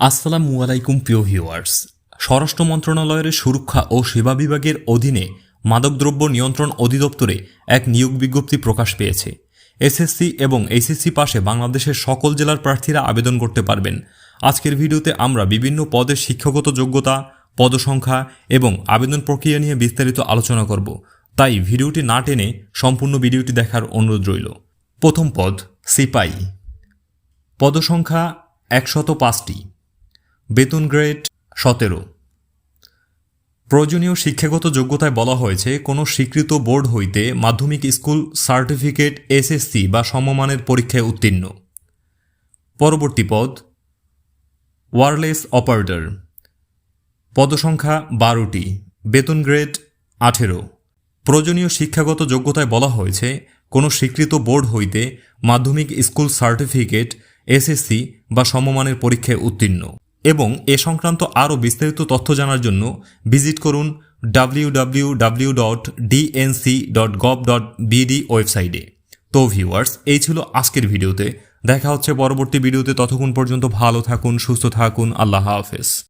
আসসালামু আলাইকুম প্রিয় ভিউয়ার্স। স্বরাষ্ট্র মন্ত্রণালয়ের সুরক্ষা ও সেবা বিভাগের অধীনে মাদকদ্রব্য নিয়ন্ত্রণ অধিদপ্তরে এক নিয়োগ বিজ্ঞপ্তি প্রকাশ পেয়েছে। এসএসসি এবং এইচএসসি পাশে বাংলাদেশের সকল জেলার প্রার্থীরা আবেদন করতে পারবেন। আজকের ভিডিওতে আমরা বিভিন্ন পদের শিক্ষাগত যোগ্যতা, পদসংখ্যা এবং আবেদন প্রক্রিয়া নিয়ে বিস্তারিত আলোচনা করব। তাই ভিডিওটি না টেনে সম্পূর্ণ ভিডিওটি দেখার অনুরোধ রইল। প্রথম পদ, সিপাই। পদসংখ্যা একশত পাঁচটি। বেতন গ্রেড সতেরো। প্রয়োজনীয় শিক্ষাগত যোগ্যতায় বলা হয়েছে, কোনো স্বীকৃত বোর্ড হইতে মাধ্যমিক স্কুল সার্টিফিকেট, এসএসসি বা সমমানের পরীক্ষায় উত্তীর্ণ। পরবর্তী পদ, ওয়ারলেস অপারেটর। পদসংখ্যা বারোটি, বেতন গ্রেড আঠেরো। প্রয়োজনীয় শিক্ষাগত যোগ্যতায় বলা হয়েছে, কোনো স্বীকৃত বোর্ড হইতে মাধ্যমিক স্কুল সার্টিফিকেট, এসএসসি বা সমমানের পরীক্ষায় উত্তীর্ণ। এবং এ সংক্রান্ত আরও বিস্তারিত তথ্য জানার জন্য ভিজিট করুন ডাব্লিউ ডট ডট ডট ওয়েবসাইটে। তো ভিউয়ার্স, এই ছিল আজকের ভিডিওতে। দেখা হচ্ছে পরবর্তী ভিডিওতে। ততক্ষণ পর্যন্ত ভালো থাকুন, সুস্থ থাকুন। আল্লাহ হাফেজ।